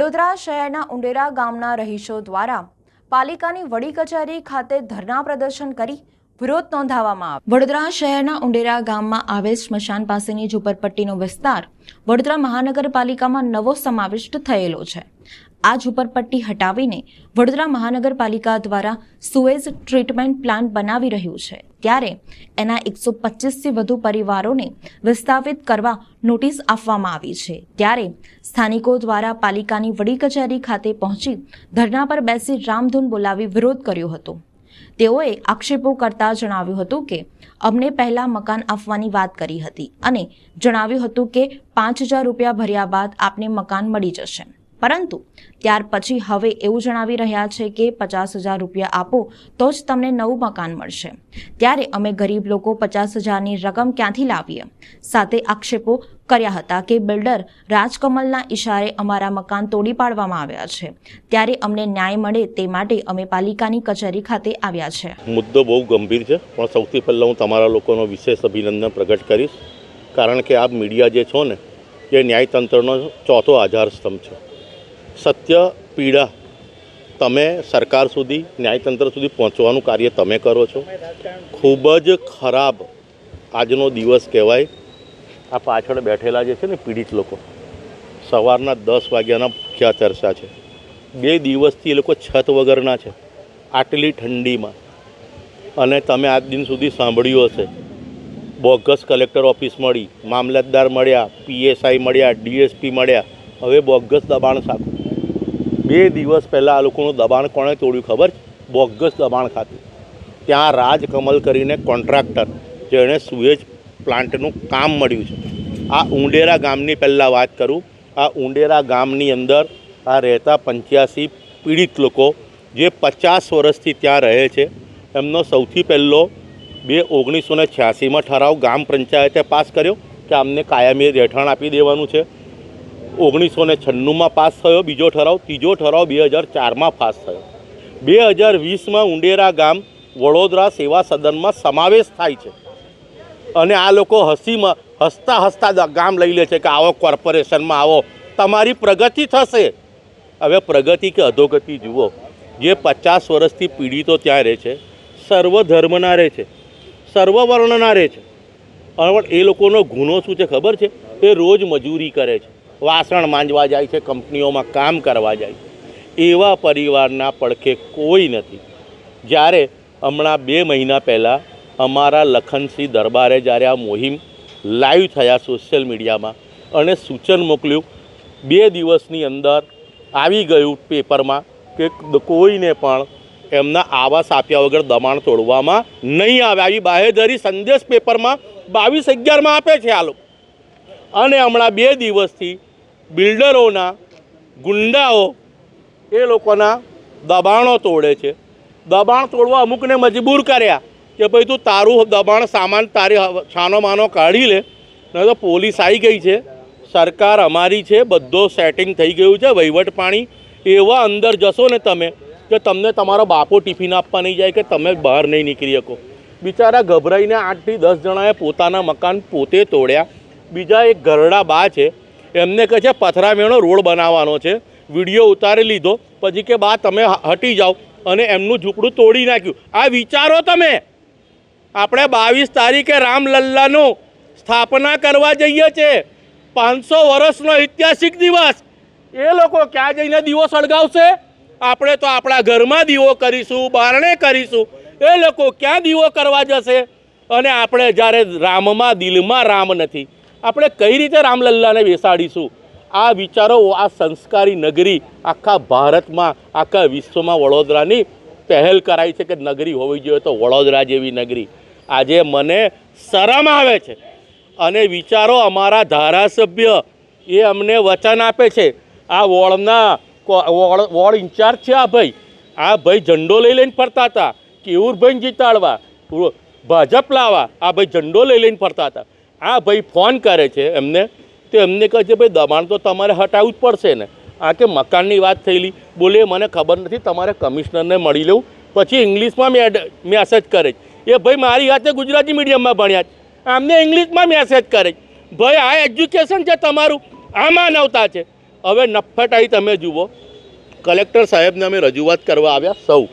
વડોદરા શહેરના ઉંડેરા ગામના રહીશો દ્વારા પાલિકાની વડી કચેરી ખાતે ધરણા પ્રદર્શન કરી વિરોધ નોંધાવવામાં આવ્યો. વડોદરા શહેરના ઉંડેરા ગામમાં આવેલ સ્મશાન પાસેની ઝુંપડપટ્ટીનો વિસ્તાર વડોદરા મહાનગરપાલિકામાં નવો સમાવિષ્ટ થયેલો છે. આ ઝુંપડપટ્ટી હટાવીને વડોદરા મહાનગરપાલિકા દ્વારા સુએઝ ટ્રીટમેન્ટ પ્લાન્ટ બનાવી રહ્યું છે. ત્યારે એના એકસો પચીસથી વધુ પરિવારોને વિસ્થાપિત કરવા નોટિસ આપવામાં આવી છે. ત્યારે સ્થાનિકો દ્વારા પાલિકાની વડી કચેરી ખાતે પહોંચી ધરણા પર બેસી રામધૂન બોલાવી વિરોધ કર્યો હતો. તેઓએ આક્ષેપો કરતા જણાવ્યું હતું કે, અમને પહેલા મકાન આપવાની વાત કરી હતી અને જણાવ્યું હતું કે, પાંચ હજાર રૂપિયા ભર્યા બાદ આપને મકાન મળી જશે. પરંતુ ત્યાર પછી હવે એવું જણાવી રહ્યા છે કે પચાસ હજાર રૂપિયા આપો તો જ તમને નવું મકાન મળશે. ત્યારે અમે ગરીબ લોકો પચાસ હજારની રકમ ક્યાંથી લાવીએ? સાથે આક્ષેપો કર્યા હતા કે બિલ્ડર રાજકમલના ઇશારે અમારા મકાન તોડી પાડવામાં આવ્યા છે. ત્યારે અમને ન્યાય મળે તે માટે અમે પાલિકાની કચેરી ખાતે આવ્યા છે. મુદ્દો બહુ ગંભીર છે, પણ સૌથી પહેલાં હું તમારા લોકોનો વિશેષ અભિનંદન પ્રગટ કરીશ. કારણ કે આપ મીડિયા જે છો ને, એ ન્યાયતંત્રનો ચોથો આધારસ્તંભ છે. સત્ય, પીડા તમે સરકાર સુધી, ન્યાયતંત્ર સુધી પહોંચવાનું કાર્ય તમે કરો છો. ખૂબ જ ખરાબ આજનો દિવસ કહેવાય. આ પાછળ બેઠેલા જે છે ને પીડિત લોકો, સવારના દસ વાગ્યાના મુખ્ય ચર્ચા છે. બે દિવસથી એ લોકો છત વગરના છે, આટલી ઠંડીમાં. અને તમે આજ દિન સુધી સાંભળ્યું હશે, બોગસ કલેક્ટર ઓફિસ મળી, મામલતદાર મળ્યા, પીએસઆઈ મળ્યા, ડીએસપી મળ્યા. હવે બોગસ દબાણ સાખું બે દિવસ પહેલાં આ લોકોનું દબાણ કોણે તોડ્યું ખબર? બોગસ દબાણ ખાતું. ત્યાં રાજકમલ કરીને કોન્ટ્રાક્ટર, જેણે સુએજ પ્લાન્ટનું કામ મળ્યું છે. આ ઉંડેરા ગામની પહેલાં વાત કરું. આ ઉંડેરા ગામની અંદર આ રહેતા પંચ્યાસી પીડિત લોકો, જે પચાસ વર્ષથી ત્યાં રહે છે, એમનો સૌથી પહેલો બે ઓગણીસો ને છ્યાસીમાં ઠરાવ ગામ પંચાયતે પાસ કર્યો કે અમને કાયમી રહેઠાણ આપી દેવાનું છે. ઓગણીસો ને છન્નુંમાં પાસ થયો, બીજો ઠરાવ, ત્રીજો ઠરાવ બે હજાર ચારમાં પાસ થયો. બે હજાર વીસમાં ઉંડેરા ગામ વડોદરા સેવા સદનમાં સમાવેશ થાય છે. અને આ લોકો હસીમાં, હસતા હસતા ગામ લઈ લે છે કે આવો કોર્પોરેશનમાં આવો, તમારી પ્રગતિ થશે. હવે પ્રગતિ કે અધોગતિ જુઓ. જે પચાસ વર્ષથી પીડિતો ત્યાં રહે છે, સર્વ ધર્મના રહે છે, સર્વ વર્ણના રહે છે. પણ એ લોકોનો ગુનો શું છે ખબર છે? એ રોજ મજૂરી કરે છે. વાસણ માંજવા જાય છે, કંપનીઓમાં કામ કરવા જાય છે. એવા પરિવારના પડખે કોઈ નથી. જ્યારે હમણાં બે મહિના પહેલાં અમારા લખનસિંહ દરબારે જ્યારે આ મુહિમ લાઈવ થયા સોશિયલ મીડિયામાં અને સૂચન મોકલ્યું, બે દિવસની અંદર આવી ગયું પેપરમાં કે કોઈને પણ એમના આવાસ આપ્યા વગર દબાણ તોડવામાં નહીં આવે. આવી બાહેધરી સંદેશ પેપરમાં બાવીસ અગિયારમાં આપે છે આ લોકો. અને હમણાં બે દિવસથી બિલ્ડરોના ગુંડાઓ એ લોકોના દબાણો તોડે છે. દબાણ તોડવા અમુકને મજબૂર કર્યા કે ભાઈ તું તારું દબાણ સામાન તારી છાનો માનો કાઢી લે. નહીં તો પોલીસ આવી ગઈ છે. સરકાર અમારી છે, બધો સેટિંગ થઈ ગયું છે, વહીવટ પાણી. એવા અંદર જશો ને તમે કે તમને તમારો બાપો ટિફિન આપવા નહીં જાય કે તમે બહાર નહીં નીકળી શકો. બિચારા ગભરાઈને આઠથી દસ જણાએ પોતાના મકાન પોતે તોડ્યા. બીજા એક ઘરડા બા છે એમને કહે છે, પથરામેણો રોડ બનાવવાનો છે. વીડિયો ઉતારી લીધો. પછી કે, બા, તમે હટી જાઓ. અને એમનું ઝૂંપડું તોડી નાખ્યું. આ વિચારો તમે. આપણે બાવીસ તારીખે રામલલ્લાનું સ્થાપના કરવા જઈએ છીએ પાંચસો વર્ષનો ઐતિહાસિક દિવસ. એ લોકો ક્યાં જઈને દીવો સળગાવશે? આપણે તો આપણા ઘરમાં દીવો કરીશું, બારણે કરીશું. એ લોકો ક્યાં દીવો કરવા જશે? અને આપણે જ્યારે રામમાં, દિલમાં રામ નથી. આપણે કઈ રીતે રામલલ્લાને બેસાડીશું? આ વિચારો, આ સંસ્કારી નગરી આખા ભારતમાં, આખા વિશ્વમાં વડોદરાની પહેલ કરાઈ છે કે નગરી હોવી જોઈએ તો વડોદરા જેવી નગરી. આજે મને શરમ આવે છે. અને વિચારો અમારા ધારાસભ્ય એ અમને વચન આપે છે. આ વોર્ડના વોર્ડ ઇન્ચાર્જ છે આ ભાઈ. આ ભાઈ ઝંડો લઈ લઈને ફરતા હતા. કેવુરભાઈ જીતાડવા, ભાજપ લાવવા, આ ભાઈ ઝંડો લઈ લઈને ફરતા હતા. આ ભાઈ ફોન કરે છે એમને, તો એમને કહે છે, ભાઈ, દબાણ તો તમારે હટાવવું જ પડશે ને. આ કે મકાનની વાત થયેલી. બોલે, મને ખબર નથી, તમારે કમિશનરને મળી લેવું પછી ઇંગ્લિશમાં મેડ- મેસેજ કરે. એ ભાઈ, મારી હાથે ગુજરાતી મીડિયમમાં ભણ્યા છે. આમને ઇંગ્લિશમાં મેસેજ કરે ભાઈ, આ એજ્યુકેશન છે તમારું. આ માનવતા છે. હવે નફટાઈ તમે જુઓ. કલેક્ટર સાહેબને અમે રજૂઆત કરવા આવ્યા સૌ.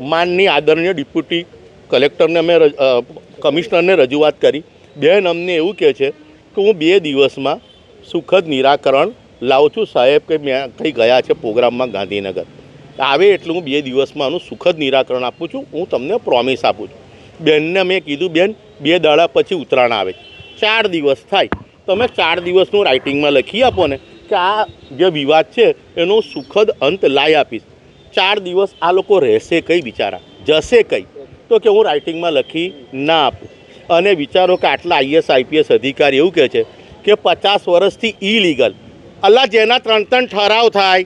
માનની આદરણીય ડિપ્યુટી કલેક્ટરને અમે કમિશનરને રજૂઆત કરી. બેન અમને એવું કહે છે કે હું બે દિવસમાં સુખદ નિરાકરણ લાવું છું. સાહેબ કે મેં કંઈ ગયા છે પ્રોગ્રામમાં ગાંધીનગર. આવે એટલે હું બે દિવસમાં આનું સુખદ નિરાકરણ આપું છું. હું તમને પ્રોમિસ આપું છું. બેનને મેં કીધું, બેન, બે દાડા પછી ઉત્તરાયણ આવે ચાર દિવસ થાય. તમે ચાર દિવસનું રાઇટિંગમાં લખી આપો ને કે આ જે વિવાદ છે એનો સુખદ અંત લાવી આપીશ. ચાર દિવસ આ લોકો રહેશે કઈ બિચારા? જશે કઈ? તો કે હું રાઇટિંગમાં લખી ના આપું. અને વિચારો કે આટલા આઈએસ, આઈપીએસ અધિકારી એવું કહે છે કે પચાસ વર્ષથી ઇલીગલ અલ્લા જેના ત્રણ ત્રણ ઠરાવ થાય,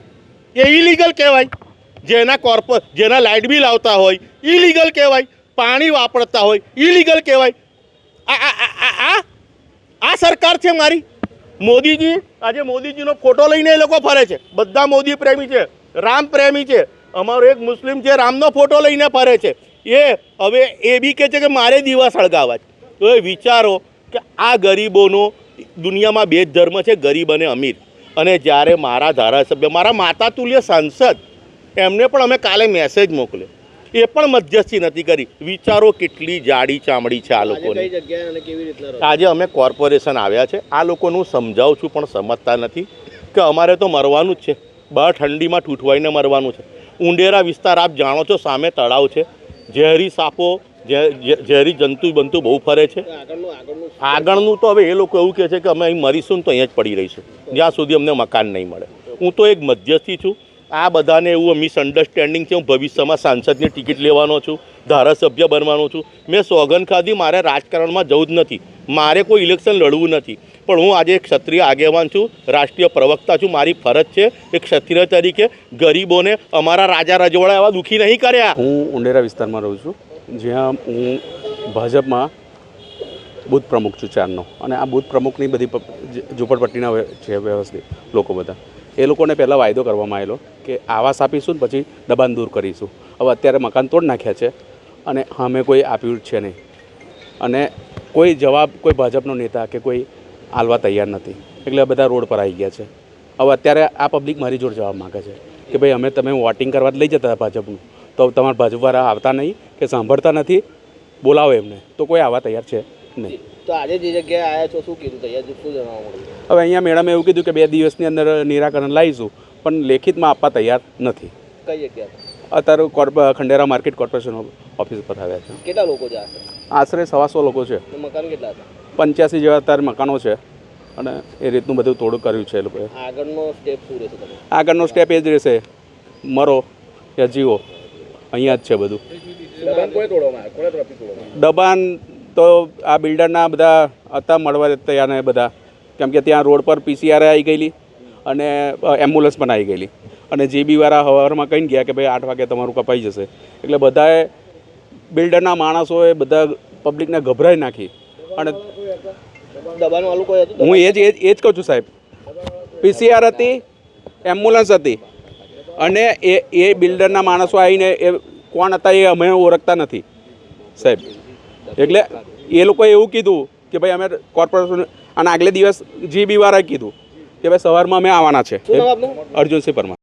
એ ઇલીગલ કહેવાય. જેના કોર્પો જેના લાઇટ બિલ આવતા હોય ઇલીગલ કહેવાય. પાણી વાપરતા હોય ઇલીગલ કહેવાય. આ આ સરકાર છે મારી. મોદીજી, આજે મોદીજીનો ફોટો લઈને એ લોકો ફરે છે. બધા મોદી પ્રેમી છે, રામ પ્રેમી છે. અમારો એક મુસ્લિમ છે, રામનો ફોટો લઈને ફરે છે. એ હવે એ બી કહે છે કે મારે દીવા સળગાવવા છે. તો એ વિચારો કે આ ગરીબોનો દુનિયામાં બે જ ધર્મ છે ગરીબ અને અમીર. અને જ્યારે મારા ધારાસભ્ય મારા માતા તુલ્ય સાંસદ એમને પણ અમે કાલે મેસેજ મોકલ્યો. એ પણ મધ્યસ્થી નથી કરી. વિચારો કેટલી જાડી ચામડી છે આ લોકોને? આજે અમે કોર્પોરેશન આવ્યા છે. આ લોકોનું સમજાવું છું પણ સમજતા નથી કે અમારે તો મરવાનું જ છે. બહાર ઠંડીમાં ઠૂઠવાઈને મરવાનું છે. ઉંડેરા વિસ્તાર આપ જાણો છો સામે તળાવ છે. ઝેરી સાપો ઝેરી જંતુ બંતુ બહુ ફરે છે. આગળનું આગળનું આગળનું તો હવે એ લોકો એવું કહે છે કે અમે અહીં મરીશું ને તો અહીંયા જ પડી રહીશું. જ્યાં સુધી અમને મકાન નહીં મળે. હું તો એક મધ્યસ્થી છું. આ બધાને એવું મિસઅન્ડરસ્ટેન્ડિંગ છે. હું ભવિષ્યમાં સાંસદની ટિકિટ લેવાનો છું ધારાસભ્ય બનવાનો છું. મેં સોગન ખાધી મારે રાજકારણમાં જવું જ નથી. મારે કોઈ ઇલેક્શન લડવું નથી. પણ હું આજે એક ક્ષત્રિય આગેવાન છું રાષ્ટ્રીય પ્રવક્તા છું. મારી ફરજ છે એક ક્ષત્રિય તરીકે ગરીબોને અમારા રાજા રજવાડા એવા દુઃખી નહીં કર્યા. હું ઉંડેરા વિસ્તારમાં રહું છું. જ્યાં હું ભાજપમાં બુથ પ્રમુખ છું ચારનો. અને આ બુથ પ્રમુખની બધી ઝૂંપડપટ્ટીના છે વ્યવસ્થિત લોકો બધા. એ લોકોને પહેલાં વાયદો કરવામાં આવેલો કે આવાસ આપીશું ને પછી દબાણ દૂર કરીશું. હવે અત્યારે મકાન તોડ નાખ્યા છે અને અમે કોઈ આપ્યું છે નહીં. અને કોઈ જવાબ, કોઈ ભાજપનો નેતા કે કોઈ આલવા તૈયાર નથી. એટલે બધા રોડ પર આવી ગયા છે. હવે અત્યારે આ પબ્લિક મારી જોડે જવાબ માગે છે કે ભાઈ અમે, તમે વોટિંગ કરવા લઈ જતા ભાજપનું. તો તમારા ભાજપવાળા આવતા નહીં કે સાંભળતા નથી? બોલાવો એમને. તો કોઈ આવવા તૈયાર છે નહીં. તો આજે જે જગ્યાએ આવ્યા છો શું કીધું તૈયાર શું જણાવવા મળ્યું હવે અહીંયા મેડમે એવું કીધું કે બે દિવસની અંદર નિરાકરણ લાવીશું પણ લેખિતમાં આપવા તૈયાર નથી. કઈ જગ્યા અત્યારે corp Khandera market corporation office પર આવ્યા છે. કેટલા લોકો છે આશરે? સવાસો લોકો છે. મકાન કેટલા હતા પંચ્યાસી જેવા અત્યારે મકાનો છે. અને એ રીતનું બધું થોડું કર્યું છે એ લોકોએ. આગળનો સ્ટેપ શું રહેશે આગળનો સ્ટેપ એ જ રહેશે. મરો યા જીવો. અહીંયા જ છે બધું. દબાણ તો આ બિલ્ડરના બધા હતા મળવા તૈયાર ને બધા. કેમ કે ત્યાં રોડ પર પીસીઆર આવી ગયેલી અને એમ્બ્યુલન્સ પણ આવી ગયેલી. અને જીબીવાળા હવારમાં કહીને ગયા કે ભાઈ આઠ વાગે તમારું કપાઈ જશે. એટલે બધાએ બિલ્ડરના માણસોએ બધા પબ્લિકને ગભરાઈ નાખી. અને હું એ જ એ જ કહું છું સાહેબ. પીસીઆર હતી એમ્બ્યુલન્સ હતી. અને એ એ બિલ્ડરના માણસો આવીને એ કોણ હતા એ અમે ઓળખતા નથી સાહેબ. એટલે એ લોકોએ એવું કીધું કે ભાઈ અમે કોર્પોરેશન અને આગલે દિવસ જીબી વાળાએ કીધું કે ભાઈ સવારમાં અમે આવવાના છે. અર્જુનસિંહ પરમાર.